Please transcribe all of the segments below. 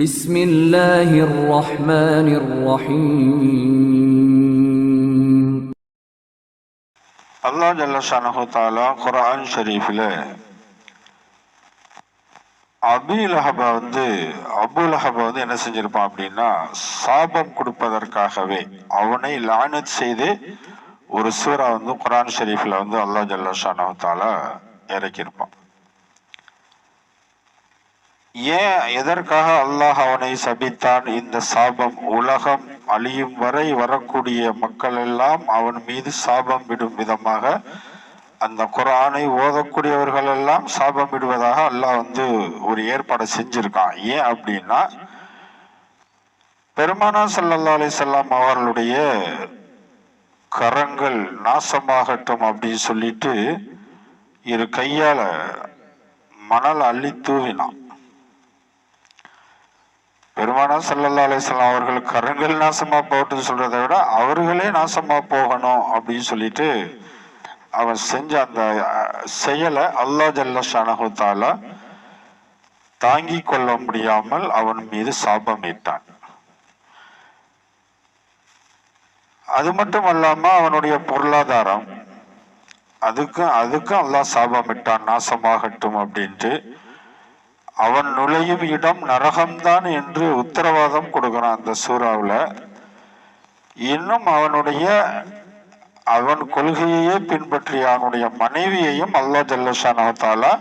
بسم الله الرحمن الرحيم அல்லாஹ் ஜல்லஷானஹு தாலா குர்ஆன் ஷரீஃபில் அபிலஹப வந்து அபுலஹப வந்து என்ன செஞ்சிருப்பான் அப்படின்னா சாபம் கொடுப்பதற்காகவே அவனை லானத் செய்து ஒரு சூறா வந்து குர்ஆன் ஷரீஃபில் வந்து அல்லாஹ் ஜல்லஷானஹு தாலா இறக்கியிருப்பான் ஏன் எதற்காக அல்லாஹ் அவனை சபித்தான்? இந்த சாபம் உலகம் அழியும் வரை வரக்கூடிய மக்கள் எல்லாம் அவன் மீது சாபம் விடும் விதமாக அந்த குரானை ஓதக்கூடியவர்கள் எல்லாம் சாபம் விடுவதாக அல்லாஹ் வந்து ஒரு ஏற்பாடு செஞ்சிருக்கான். ஏன் அப்படின்னா பெருமானா சல்லா அலிசல்லாம் அவர்களுடைய கரங்கள் நாசமாகட்டும் அப்படின்னு சொல்லிட்டு இரு கையால மணல் அள்ளி தூவினான். பெருமானா சல்லல்லா அலிஸ்லாம் அவர்கள் கரங்கள் நாசமா போகட்டும்னு சொல்றதை விட அவர்களே நாசமா போகணும் அப்படின்னு சொல்லிட்டு அவன் செஞ்ச அந்த செயலை அல்லா ஜல்ல ஷனஹுத்தாலா தாங்கி கொள்ள முடியாமல் அவன் மீது சாபம் இட்டான் அது மட்டும் அல்லாம அவனுடைய பொருளாதாரம் அதுக்கும் அதுக்கும் அல்லாஹ் சாபம் இட்டான் நாசமாகட்டும் அப்படின்ட்டு அவன் நுழையும் இடம் நரகம்தான் என்று உத்தரவாதம் கொடுக்கிறான் அந்த சூறாவில். இன்னும் அவனுடைய அவன் கொள்கையையே பின்பற்றிய அவனுடைய மனைவியையும் அல்லாஹ் ஜல்லஷானவத்தாலா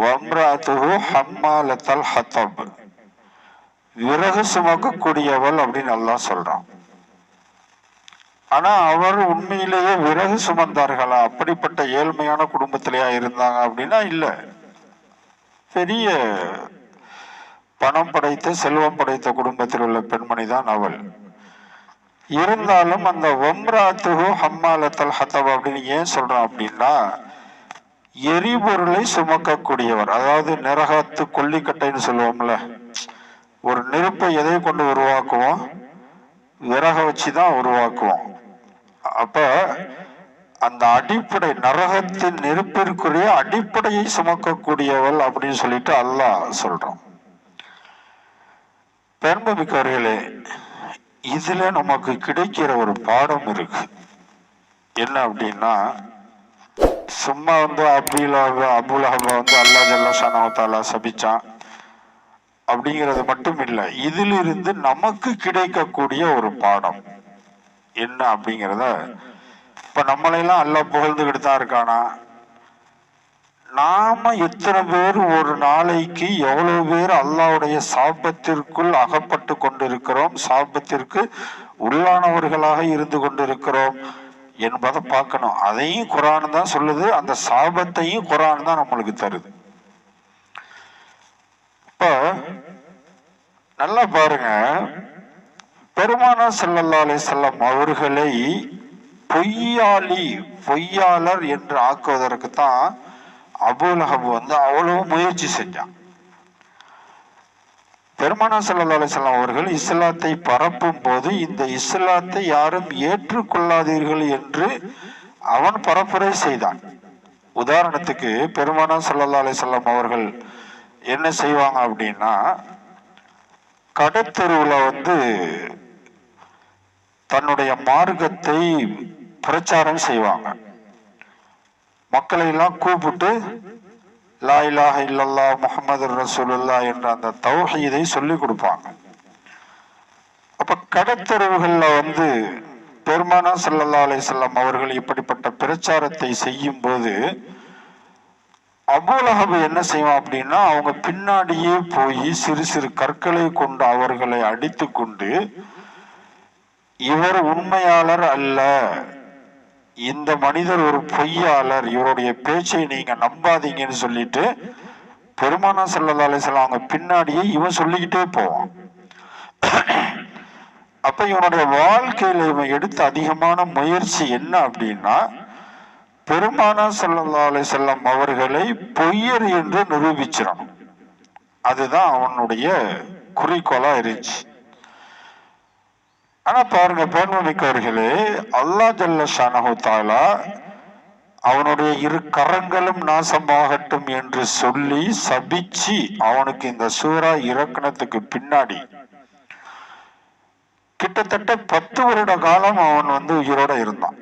வம்ராத்துஹு ஹம்மாலத்தல் ஹத்தப் விறகு சுமக்கக்கூடியவள் அப்படின்னு அல்லாஹ் சொல்றான். ஆனா அவர் உண்மையிலேயே விறகு சுமந்தார்களா? அப்படிப்பட்ட ஏழ்மையான குடும்பத்திலேயா இருந்தாங்க அப்படின்னா இல்லை. பெரிய பணம் படைத்த செல்வம் படைத்த குடும்பத்தில் உள்ள பெண்மணி தான் அவள். இருந்தாலும் அந்த ஒம்ராத்துகு ஹம்மாலத்தல் ஹத்தப் அப்படின்னு ஏன் சொல்றான் அப்படின்னா எரிபொருளை சுமக்கக்கூடியவர் அதாவது நிரகத்து கொல்லிக்கட்டைன்னு சொல்லுவோம்ல ஒரு நெருப்பை எதை கொண்டு உருவாக்குவோம்? விறக வச்சு தான் உருவாக்குவோம். அப்போ அந்த அடிப்படை நரகத்தின் நெருப்பிற்குரிய அடிப்படையை சுமக்கக்கூடியவள் அப்படின்னு சொல்லிட்டு அல்லாஹ் சொல்றோம் பெரும்பமிக்கவர்களே இதுல நமக்கு கிடைக்கிற ஒரு பாடம் இருக்கு. என்ன அப்படின்னா சும்மா வந்து அபுலாக அபுலஹா வந்து அல்லா ஜல்லா சனவத்தாலா சபிச்சான் அப்படிங்கிறது மட்டும் இல்லை இதிலிருந்து நமக்கு கிடைக்கக்கூடிய ஒரு பாடம். என்ன அப்படிங்கிறத இப்போ நம்மளையெல்லாம் அல்ல புகழ்ந்துக்கிட்டு தான் இருக்கானா? நாம எத்தனை பேர் ஒரு நாளைக்கு எவ்வளவு பேர் அல்லாவுடைய சாபத்திற்குள் அகப்பட்டு கொண்டிருக்கிறோம் சாபத்திற்கு உள்ளானவர்களாக இருந்து கொண்டிருக்கிறோம் என்பதை பார்க்கணும். அதையும் குரான் தான் சொல்லுது அந்த சாபத்தையும் குரான் தான் நம்மளுக்கு தருது. இப்போ நல்லா பாருங்க. பெருமானா செல்லல்லாலே அலைஹி அவர்களை பொய்யாளி பொய்யாளர் என்று ஆக்குவதற்கு தான் அபுலஹப் வந்து அவ்வளவு முயற்சி செஞ்சான். பெருமானா சல்லா அலிஸ்லாம் அவர்கள் இஸ்லாத்தை பரப்பும் போது இந்த இஸ்லாத்தை யாரும் ஏற்றுக்கொள்ளாதீர்கள் என்று அவன் பரப்புரை செய்தான். உதாரணத்துக்கு பெருமானா சல்லா அலைஹி அவர்கள் என்ன செய்வாங்க அப்படின்னா கடத்தெருவில் வந்து தன்னுடைய மார்க்கத்தை பிரச்சாரம் செய்வாங்க. மக்களை எல்லாம் கூப்பிட்டு லா இலாஹ இல்லல்லா முகமது ரசூலுல்லா என்ற அந்த தௌஹீதை சொல்லி கொடுப்பாங்க. அப்ப கடத்தெருவுகள்ல வந்து பெருமானா சல்லல்லா அலைஹி அவர்கள் இப்படிப்பட்ட பிரச்சாரத்தை செய்யும் போது அபூலஹப் என்ன செய்வான் அப்படின்னா அவங்க பின்னாடியே போய் சிறு சிறு கற்களை கொண்டு அவர்களை அடித்து கொண்டு இவர் உண்மையாளர் அல்ல இந்த மனிதர் ஒரு பொய்யாளர். இவருடைய பேச்சை நீங்க நம்பாதீங்கன்னு சொல்லிட்டு பெருமானா ஸல்லல்லாஹு அலைஹி அவங்க பின்னாடியே இவன் சொல்லிக்கிட்டே போவான். அப்ப இவனுடைய வாழ்க்கையில இவன் எடுத்த அதிகமான முயற்சி என்ன அப்படின்னா பெருமானா ஸல்லல்லாஹு அலிசல்லாம் அவர்களை பொய்யர் என்று நிரூபிச்சிடணும். அதுதான் அவனுடைய குறிக்கோளா இருந்துச்சு. ஆனா பாருங்க பேர்மிக்கவர்களே அல்லா ஜல்ல ஷானஹு தாலா அவனுடைய இரு கரங்களும் நாசமாகட்டும் என்று சொல்லி சபிச்சு அவனுக்கு இந்த சூறா இறக்கணத்துக்கு பின்னாடி கிட்டத்தட்ட பத்து வருட காலம் அவன் வந்து உயிரோட இருந்தான்.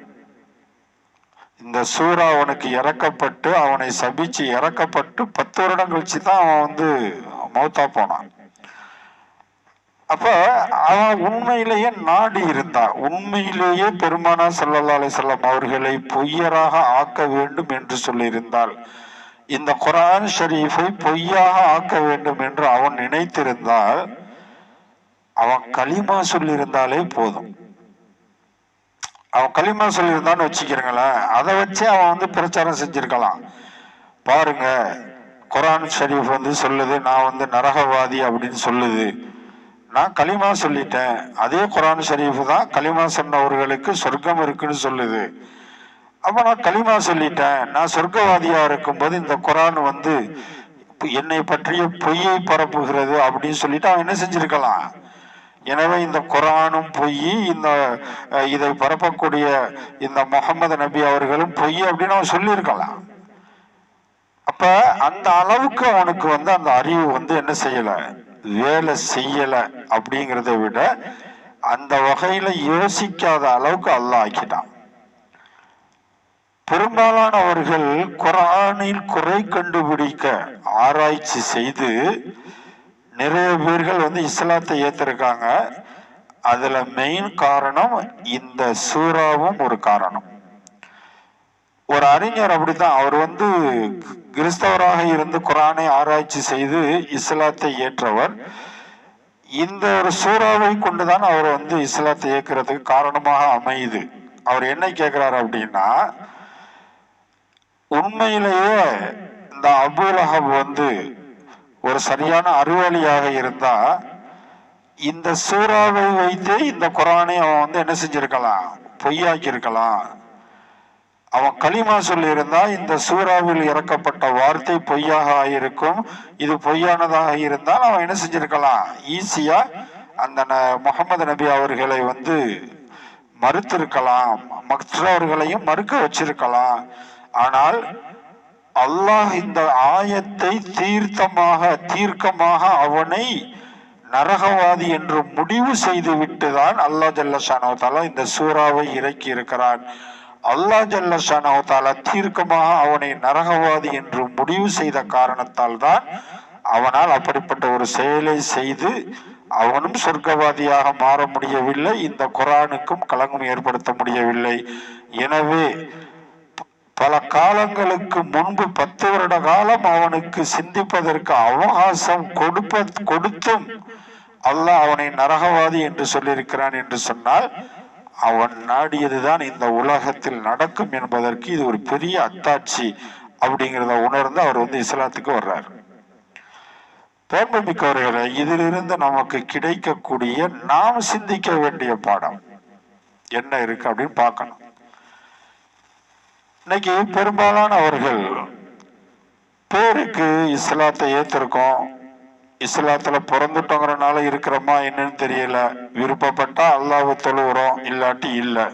இந்த சூறா அவனுக்கு இறக்கப்பட்டு அவனை சபிச்சு இறக்கப்பட்டு பத்து வருடம் கழிச்சு தான் அவன் வந்து மௌத்தா போனான். அப்ப அவன் உண்மையிலேயே நாடி இருந்தான். உண்மையிலேயே பெருமானா சல்லா அலைஹி அவர்களை பொய்யராக ஆக்க வேண்டும் என்று சொல்லியிருந்தால் இந்த குரான் ஷரீஃபை பொய்யாக ஆக்க வேண்டும் என்று அவன் நினைத்திருந்தால் அவன் களிமா சொல்லியிருந்தாலே போதும். அவன் களிமா சொல்லியிருந்தான்னு வச்சுக்கிறீங்களேன் அதை வச்சே அவன் வந்து பிரச்சாரம் செஞ்சிருக்கலாம். பாருங்க குரான் ஷரீஃப் வந்து சொல்லுது நான் வந்து நரகவாதி அப்படின்னு சொல்லுது. நான் களிமா சொல்லிட்டேன். அதே குரான் ஷரீஃப் தான் களிமா சொன்னவர்களுக்கு சொர்க்கம் இருக்குன்னு சொல்லுது. அப்போ நான் களிமா சொல்லிட்டேன். நான் சொர்க்கவாதியாக இருக்கும்போது இந்த குரான் வந்து என்னை பற்றிய பொய்யை பரப்புகிறது அப்படின்னு சொல்லிட்டு அவன் என்ன செஞ்சிருக்கலாம்? எனவே இந்த குரானும் பொய் இந்த இதை பரப்பக்கூடிய இந்த முகமது நபி அவர்களும் பொய் அப்படின்னு அவன் சொல்லியிருக்கலாம். அப்ப அந்த அளவுக்கு அவனுக்கு வந்து அந்த அறிவு வந்து என்ன செய்யலை? வேலை செய்யலை அப்படிங்கிறத விட அந்த வகையில் யோசிக்காத அளவுக்கு அல்லாஹ் ஆக்கிட்டான். பெரும்பாலானவர்கள் குரானில் குறை கண்டுபிடிக்க ஆராய்ச்சி செய்து நிறைய பேர்கள் வந்து இஸ்லாத்தை ஏற்றிருக்காங்க அதில் மெயின் காரணம் இந்த சூறாவும் ஒரு காரணம். ஒரு அறிஞர் அப்படித்தான். அவர் வந்து கிறிஸ்தவராக இருந்து குரானை ஆராய்ச்சி செய்து இஸ்லாத்தை ஏற்றவர். இந்த ஒரு சூறாவை கொண்டுதான் அவர் வந்து இஸ்லாத்தை ஏற்கிறதுக்கு காரணமாக அமையுது. அவர் என்ன கேட்கிறார் அப்படின்னா உண்மையிலேயே இந்த அபூலஹப் வந்து ஒரு சரியான அறிவாளியாக இருந்தா இந்த சூறாவை வைத்தே இந்த குரானை அவன் வந்து என்ன செஞ்சிருக்கலாம்? பொய்யாக்கி இருக்கலாம் அவன் களிமா சொல்லியிருந்தா இந்த சூறாவில் இறக்கப்பட்ட வார்த்தை பொய்யாக ஆயிருக்கும். இது பொய்யானதாக இருந்தால் அவன் என்ன செஞ்சிருக்கலாம்? ஈஸியா அந்த ந- முகமது நபி அவர்களை வந்து மறுத்திருக்கலாம். மற்றவர்களையும் மறுக்க வச்சிருக்கலாம். ஆனால் அல்லாஹ் இந்த ஆயத்தை தீர்த்தமாக தீர்க்கமாக அவனை நரகவாதி என்று முடிவு செய்து விட்டுதான் அல்லாஹ் ஜல்லஷானவத்தாலா இந்த சூறாவை இறக்கி இருக்கிறான் அல்லாஹ் ஜல்லஷானவத்தாலா தீர்க்கமாக அவனை நரகவாதி என்று முடிவு செய்த காரணத்தால் தான் அவனால் அப்படிப்பட்ட ஒரு செயலை செய்து அவனும் சொர்க்கவாதியாக மாற முடியவில்லை இந்த குரானுக்கும் களங்கம் ஏற்படுத்த முடியவில்லை. எனவே பல காலங்களுக்கு முன்பு பத்து வருட காலம் அவனுக்கு சிந்திப்பதற்கு அவகாசம் கொடுப்ப கொடுத்தும் அல்லாஹ் அவனை நரகவாதி என்று சொல்லியிருக்கிறான் என்று சொன்னால் அவன் நாடியதுதான் இந்த உலகத்தில் நடக்கும் என்பதற்கு இது ஒரு பெரிய அத்தாட்சி அப்படிங்கிறத உணர்ந்து அவர் வந்து இஸ்லாத்துக்கு வர்றார். பேர்பமிக்கவர்களை இதிலிருந்து நமக்கு கிடைக்கக்கூடிய நாம் சிந்திக்க வேண்டிய பாடம் என்ன இருக்கு அப்படின்னு பார்க்கணும். இன்னைக்கு பெரும்பாலானவர்கள் பேருக்கு இஸ்லாத்தை ஏத்திருக்கோம். இஸ்லாத்துல பிறந்துட்டோங்கிறனால இருக்கிறோமா என்னன்னு தெரியல. விருப்பப்பட்டா அல்லாஹ்வை தொழுகிறோம் இல்லாட்டி இல்ல.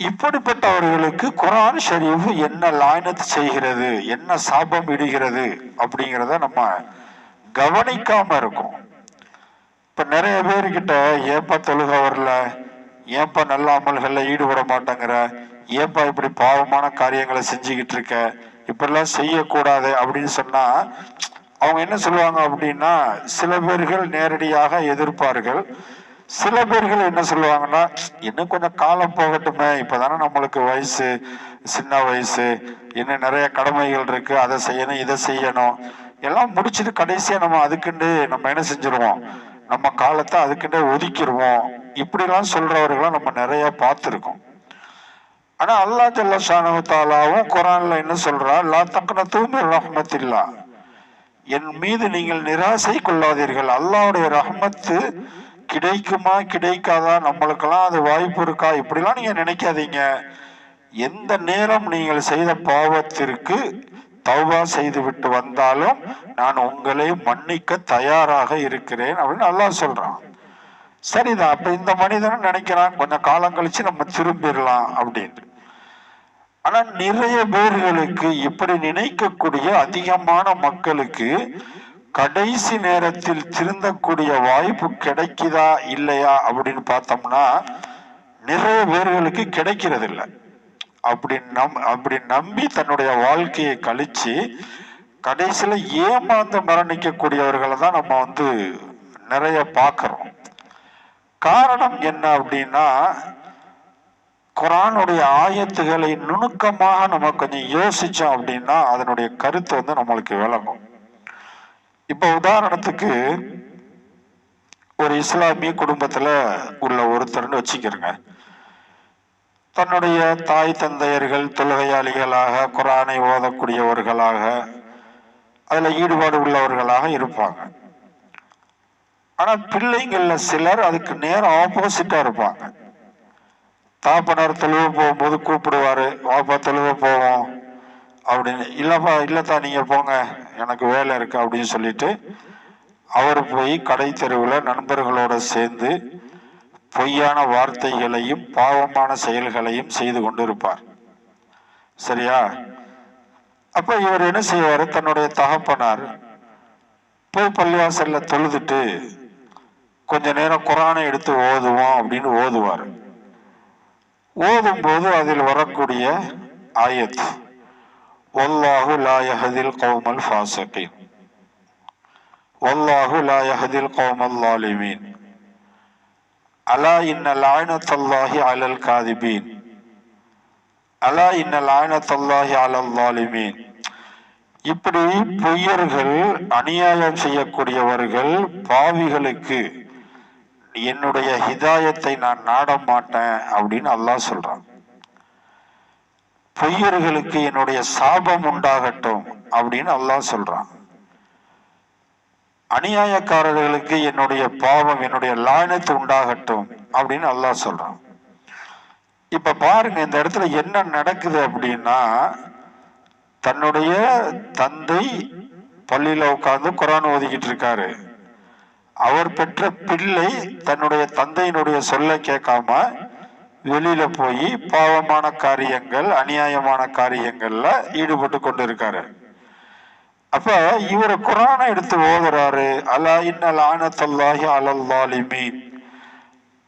இப்படிப்பட்டவர்களுக்கு குரான் ஷரீஃப் என்ன லாயனத்து செய்கிறது என்ன சாபம் இடுகிறது அப்படிங்கிறத நம்ம கவனிக்காம இருக்கோம். இப்ப நிறைய பேர்கிட்ட ஏப்பா தொழுக வரல? ஏப்பா நல்ல அமல்களில் ஈடுபட மாட்டேங்கிற? ஏப்பா இப்படி பாவமான காரியங்களை செஞ்சுக்கிட்டு இருக்க? இப்படிலாம் செய்யக்கூடாது அப்படின்னு சொன்னால் அவங்க என்ன சொல்லுவாங்க அப்படின்னா சில பேர்கள் நேரடியாக எதிர்ப்பார்கள். சில பேர்கள் என்ன சொல்லுவாங்கன்னா இன்னும் கொஞ்சம் காலம் போகட்டுமே இப்போதானே நம்மளுக்கு வயசு சின்ன வயசு இன்னும் நிறைய கடமைகள் இருக்கு அதை செய்யணும் இதை செய்யணும். எல்லாம் முடிச்சுட்டு கடைசியா நம்ம அதுக்குண்டு நம்ம என்ன செஞ்சிருவோம்? நம்ம காலத்தை அதுக்குண்டே ஒதுக்கிடுவோம் இப்படிலாம் சொல்கிறவர்களாம் நம்ம நிறைய பார்த்துருக்கோம். ஆனா அல்லா ஜல்ல குரான்ல என்ன சொல்றா? லா தக்கன தூமி ரஹ்மத்தில்லா என் மீது நீங்கள் நிராசை கொள்ளாதீர்கள். அல்லாவுடைய ரஹ்மத்து கிடைக்குமா கிடைக்காதா? நம்மளுக்கெல்லாம் அது வாய்ப்பு இருக்கா? இப்படிலாம் நீங்க நினைக்காதீங்க. எந்த நேரம் நீங்கள் செய்த பாவத்திற்கு தௌபா செய்து விட்டு வந்தாலும் நான் உங்களை மன்னிக்க தயாராக இருக்கிறேன் அப்படின்னு அல்லாஹ் சொல்றான். சரிதான். அப்ப இந்த மனிதனும் நினைக்கிறான் கொஞ்சம் காலம் கழிச்சு நம்ம திரும்பிடலாம் அப்படின்னு. ஆனா நிறைய பேர்களுக்கு இப்படி நினைக்கக்கூடிய அதிகமான மக்களுக்கு கடைசி நேரத்தில் திருந்தக்கூடிய வாய்ப்பு கிடைக்குதா இல்லையா அப்படின்னு பார்த்தோம்னா நிறைய பேர்களுக்கு கிடைக்கிறது இல்லை அப்படி நம் அப்படி நம்பி தன்னுடைய வாழ்க்கையை கழிச்சு கடைசியில் ஏமாந்து மரணிக்கக்கூடியவர்களை தான் நம்ம வந்து நிறைய பார்க்குறோம். காரணம் என்ன அப்படின்னா குரானுடைய ஆயத்துகளை நுணுக்கமாக நம்ம கொஞ்சம் யோசிச்சோம் அப்படின்னா அதனுடைய கருத்து வந்து நம்மளுக்கு விளங்கும். இப்ப உதாரணத்துக்கு ஒரு இஸ்லாமிய குடும்பத்துல உள்ள ஒருத்தர்னு வச்சுக்கிறங்க தன்னுடைய தாய் தந்தையர்கள் தொழுகையாளிகளாக குரானை ஓதக்கூடியவர்களாக அதில் ஈடுபாடு உள்ளவர்களாக இருப்பாங்க. ஆனால் பிள்ளைங்களில் சிலர் அதுக்கு நேரம் ஆப்போசிட்டாக இருப்பாங்க. தாப்பனார் தொழுவ போகும்போது கூப்பிடுவாரு வாப்பா தொழுவ போவோம். அப்படின்னு இல்லைப்பா இல்லைத்தா நீங்கள் போங்க எனக்கு வேலை இருக்குது அப்படின்னு சொல்லிட்டு அவர் போய் கடை தெருவில் நண்பர்களோடு சேர்ந்து பொய்யான வார்த்தைகளையும் பாவமான செயல்களையும் செய்து கொண்டிருப்பார். சரியா? அப்போ இவர் என்ன செய்வார்? தன்னுடைய தகப்பனார் போய் பள்ளிவாசலில் தொழுதுட்டு கொஞ்ச நேரம் குரானை எடுத்து ஓதுவோம் அப்படின்னு ஓதுவார். ஓதும் போது அதில் வரக்கூடிய ஆயத் ஒல்லாஹு லாயஹதில் கோமல் கௌமல் ஒல்லாஹு லாயஹதில் கோமல் கௌமல் லாலிமீன் அலா இன்ன லாயனத்தல்லாஹி அலல் காதிபீன் அலா இன்ன லாயனத்தல்லாஹி அலல் லாலிமீன் இப்படி பொய்யர்கள் அநியாயம் செய்யக்கூடியவர்கள் பாவிகளுக்கு என்னுடைய ஹிதாயத்தை நான் நாட மாட்டேன் அப்படின்னு அல்லாஹ் சொல்றான். பொய்யர்களுக்கு என்னுடைய சாபம் உண்டாகட்டும் அப்படின்னு அல்லாஹ் சொல்றான். அநியாயக்காரர்களுக்கு என்னுடைய பாவம் என்னுடைய லாயனத்து உண்டாகட்டும் அப்படின்னு அல்லாஹ் சொல்றான். இப்ப பாருங்க இந்த இடத்துல என்ன நடக்குது அப்படின்னா தன்னுடைய தந்தை பள்ளியில உட்காந்து குரான் ஓதிக்கிட்டு இருக்காரு. அவர் பெற்ற பிள்ளை தன்னுடைய தந்தையினுடைய சொல்லை கேட்காம வெளியில போய் பாவமான காரியங்கள் அநியாயமான காரியங்கள்ல ஈடுபட்டு கொண்டு இருக்காரு அப்ப இவர் குரானை எடுத்து ஓதுறாரு அலா இன்னல் ஆனத்தல்லாஹி அலல் லாலிமீன்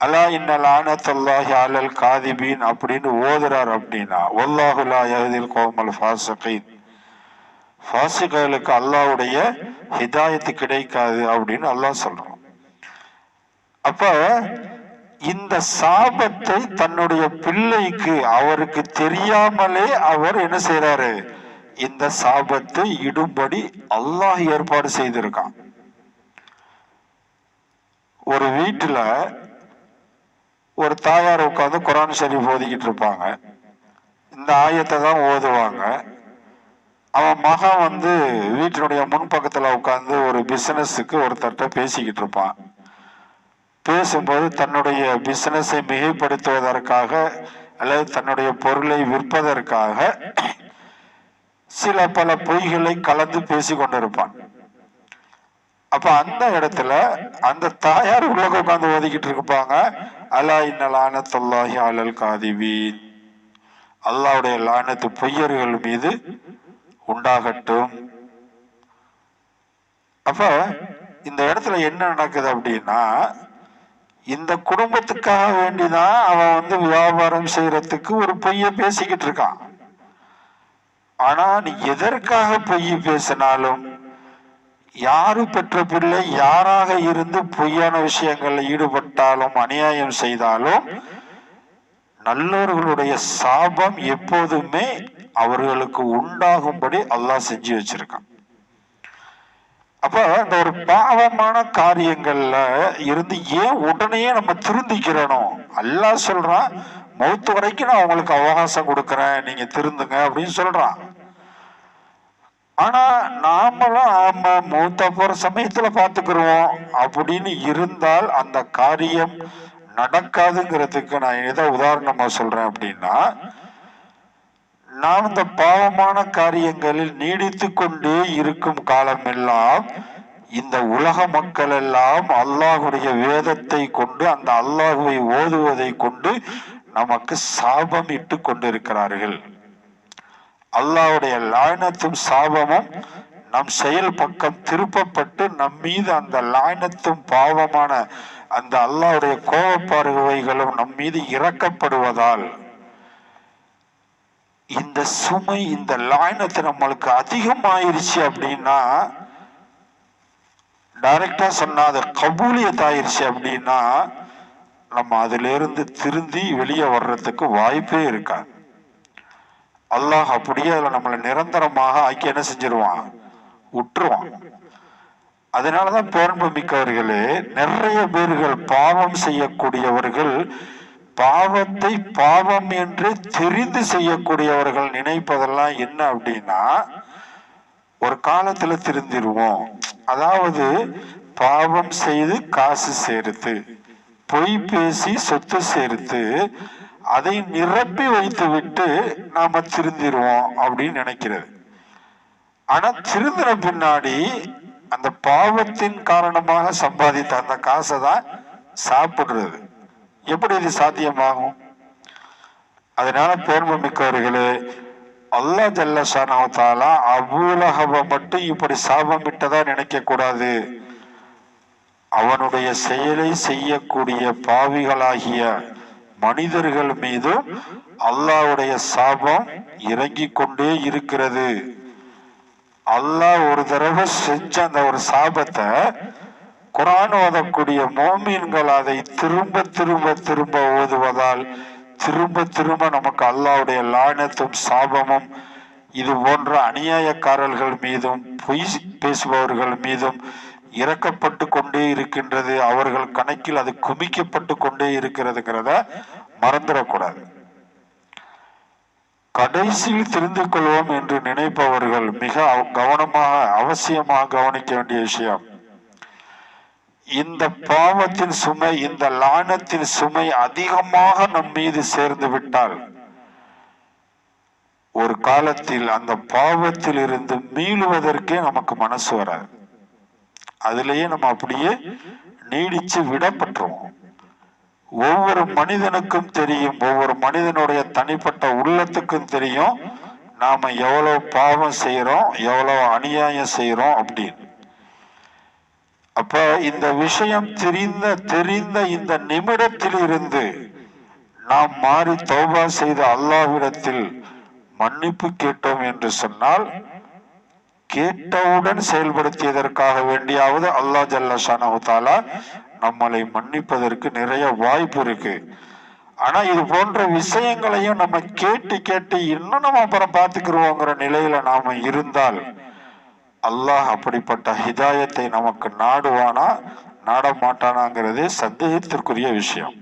அலா இன்னல் ஆனத்தல்லாஹி அலல் காதிபீன் அப்படின்னு ஓதுறாரு அப்படின்னா ஒல்லாஹுலா எதில் கோமல் ஃபாசிகீன் ஃபாசிகளுக்கு அல்லாஹ்வுடைய ஹிதாயத்து கிடைக்காது அப்படின்னு அல்லாஹ் சொல்றான். அப்ப இந்த சாபத்தை தன்னுடைய பிள்ளைக்கு அவருக்கு தெரியாமலே அவர் என்ன செய்யறாரு இந்த சாபத்தை இடும்படி அல்லாஹ் ஏற்பாடு செய்திருக்கான். ஒரு வீட்டுல ஒரு தாயார் உட்காந்து குரான் ஷரீஃப் ஓதிக்கிட்டு இருப்பாங்க. இந்த ஆயத்தை தான் ஓதுவாங்க. அவன் மகன் வந்து வீட்டினுடைய முன்பக்கத்தில் உட்காந்து ஒரு பிஸ்னஸுக்கு ஒருத்தர்கிட்ட பேசிக்கிட்டு இருப்பான். பேசும்போது தன்னுடைய பிஸ்னஸை மிகைப்படுத்துவதற்காக அல்லது தன்னுடைய பொருளை விற்பதற்காக சில பல பொய்களை கலந்து பேசி கொண்டிருப்பான். அப்ப அந்த இடத்துல அந்த தாயார் உலக உட்காந்து ஓதிக்கிட்டு இருப்பாங்க. அலா இன்னலான தொல்லாஹி அலல் காதிவீன் அல்லாவுடைய லானத்து பொய்யர்கள் மீது உண்டாகட்டும். அப்ப இந்த இடத்துல என்ன நடக்குது அப்படின்னா இந்த குடும்பத்துக்காக வேண்டிதான் அவன் வந்து வியாபாரம் செய்யறதுக்கு ஒரு பொய்ய பேசிக்கிட்டு இருக்கான். ஆனா நீ எதற்காக பொய் பேசினாலும் யாரு பெற்ற பிள்ளை யாராக இருந்து பொய்யான விஷயங்கள்ல ஈடுபட்டாலும் அநியாயம் செய்தாலும் நல்லவர்களுடைய சாபம் எப்போதுமே அவர்களுக்கு உண்டாகும்படி அல்லாஹ் செஞ்சு வச்சிருக்கான். அப்ப இந்த ஒரு பாவமான காரியங்கள்ல இருந்து ஏன் உடனே நம்ம திருந்திக்கிறனும் அல்லாஹ் சொல்றான் மௌத்து வரைக்கும் நான் உங்களுக்கு அவகாசம் கொடுக்குறேன் நீங்க திருந்துங்க அப்படின்னு சொல்றான். ஆனா நாமளும் ஆமா மூத்த போற சமயத்துல பாத்துக்கிறோம் அப்படின்னு இருந்தால் அந்த காரியம் நடக்காதுங்கிறதுக்கு நான் எதை உதாரணமா சொல்றேன் அப்படின்னா நாம் இந்த பாவமான காரியங்களில் நீடித்து கொண்டே இருக்கும் காலமெல்லாம் இந்த உலக மக்கள் எல்லாம் அல்லாஹுடைய வேதத்தை கொண்டு அந்த அல்லாஹுவை ஓதுவதை கொண்டு நமக்கு சாபம் இட்டு கொண்டிருக்கிறார்கள். அல்லாஹுடைய லாயனத்தும் சாபமும் நம் செயல் பக்கம் திருப்பப்பட்டு நம் மீது அந்த லாயனத்தும் பாவமான அந்த அல்லாவுடைய கோபப்பார்வைகளும் நம் மீது இறக்கப்படுவதால் இந்த சுமை இந்த லாயனத்தை நம்மளுக்கு அதிகமாயிருச்சு அப்படின்னா டைரக்டா சொன்னா அது கபூலியத் ஆயிருச்சு அப்படின்னா நம்ம அதிலிருந்து திருந்தி வெளியே வர்றதுக்கு வாய்ப்பே இருக்காது. அல்லாஹ் அப்படியே அதில் நம்மளை நிரந்தரமாக ஆக்கி என்ன செஞ்சிருவான்? விட்டுருவான் அதனாலதான் பேரன்பு மிக்கவர்களே நிறைய பேர்கள் பாவம் செய்யக்கூடியவர்கள் பாவத்தை பாவம் என்று தெரிந்து செய்யக்கூடியவர்கள் நினைப்பதெல்லாம் என்ன அப்படின்னா ஒரு காலத்துல திருந்திருவோம் அதாவது பாவம் செய்து காசு சேர்த்து பொய் பேசி சொத்து சேர்த்து அதை நிரப்பி வைத்து விட்டு நாம திருந்திருவோம் அப்படின்னு நினைக்கிறது. ஆனா திருந்தின பின்னாடி அந்த பாவத்தின் காரணமாக சம்பாதித்த அந்த காசை தான் சாப்பிடுறது. எப்படி இது சாத்தியமாகும்? அதனால பெருமை மிக்கவர்களே அல்லா ஜல்லசானாவத்தாலா ஷானவத்தாலா மட்டும் இப்படி சாபம் விட்டதா நினைக்க கூடாது அவனுடைய செயலை செய்யக்கூடிய பாவிகளாகிய மனிதர்கள் மீதும் அல்லாவுடைய சாபம் இறங்கிக் கொண்டே இருக்கிறது. அல்லாஹ் ஒரு தடவை செஞ்ச அந்த ஒரு சாபத்தை குரான் ஓதக்கூடிய மோமீன்கள் அதை திரும்ப திரும்ப திரும்ப ஓதுவதால் திரும்ப திரும்ப நமக்கு அல்லாவுடைய லானத்தும் சாபமும் இது போன்ற அநியாயக்காரர்கள் மீதும் பொய் பேசுபவர்கள் மீதும் இறக்கப்பட்டு கொண்டே இருக்கின்றது. அவர்கள் கணக்கில் அது குமிக்கப்பட்டு கொண்டே இருக்கிறதுங்கிறத மறந்துடக்கூடாது. கடைசியில் தெரிந்து கொள்வோம் என்று நினைப்பவர்கள் மிக அவ- கவனமாக அவசியமாக கவனிக்க வேண்டிய விஷயம் இந்த பாவத்தின் சுமை இந்த லானத்தின் சுமை அதிகமாக நம் மீது சேர்ந்து விட்டால் ஒரு காலத்தில் அந்த பாவத்தில் இருந்து மீளுவதற்கே நமக்கு மனசு வராது. அதுலேயே நம்ம அப்படியே நீடிச்சு விடப்பட்டுருவோம். ஒவ்வொரு மனிதனுக்கும் தெரியும் ஒவ்வொரு மனிதனுடைய தனிப்பட்ட உள்ளத்துக்கும் தெரியும் நாம எவ்வளவு பாவம் செய்யறோம் எவ்வளவு அநியாயம் செய்யறோம் அப்படின்னு. அப்ப இந்த விஷயம் தெரிந்த தெரிந்த இந்த நிமிடத்தில் இருந்து நாம் மாறி தௌபா செய்த அல்லாவிடத்தில் மன்னிப்பு கேட்டோம் என்று சொன்னால் கேட்டவுடன் செயல்படுத்தியதற்காக வேண்டியாவது அல்லாஹ் ஜல்ல நம்மளை மன்னிப்பதற்கு நிறைய வாய்ப்பு இருக்கு. ஆனா இது போன்ற விஷயங்களையும் நம்ம கேட்டு கேட்டு இன்னும் நம்ம அப்புறம் பார்த்துக்கிருவோங்கிற நிலையில நாம இருந்தால் அல்லாஹ் அப்படிப்பட்ட ஹிதாயத்தை நமக்கு நாடுவானா? நாட மாட்டானாங்கிறது சந்தேகத்திற்குரிய விஷயம்.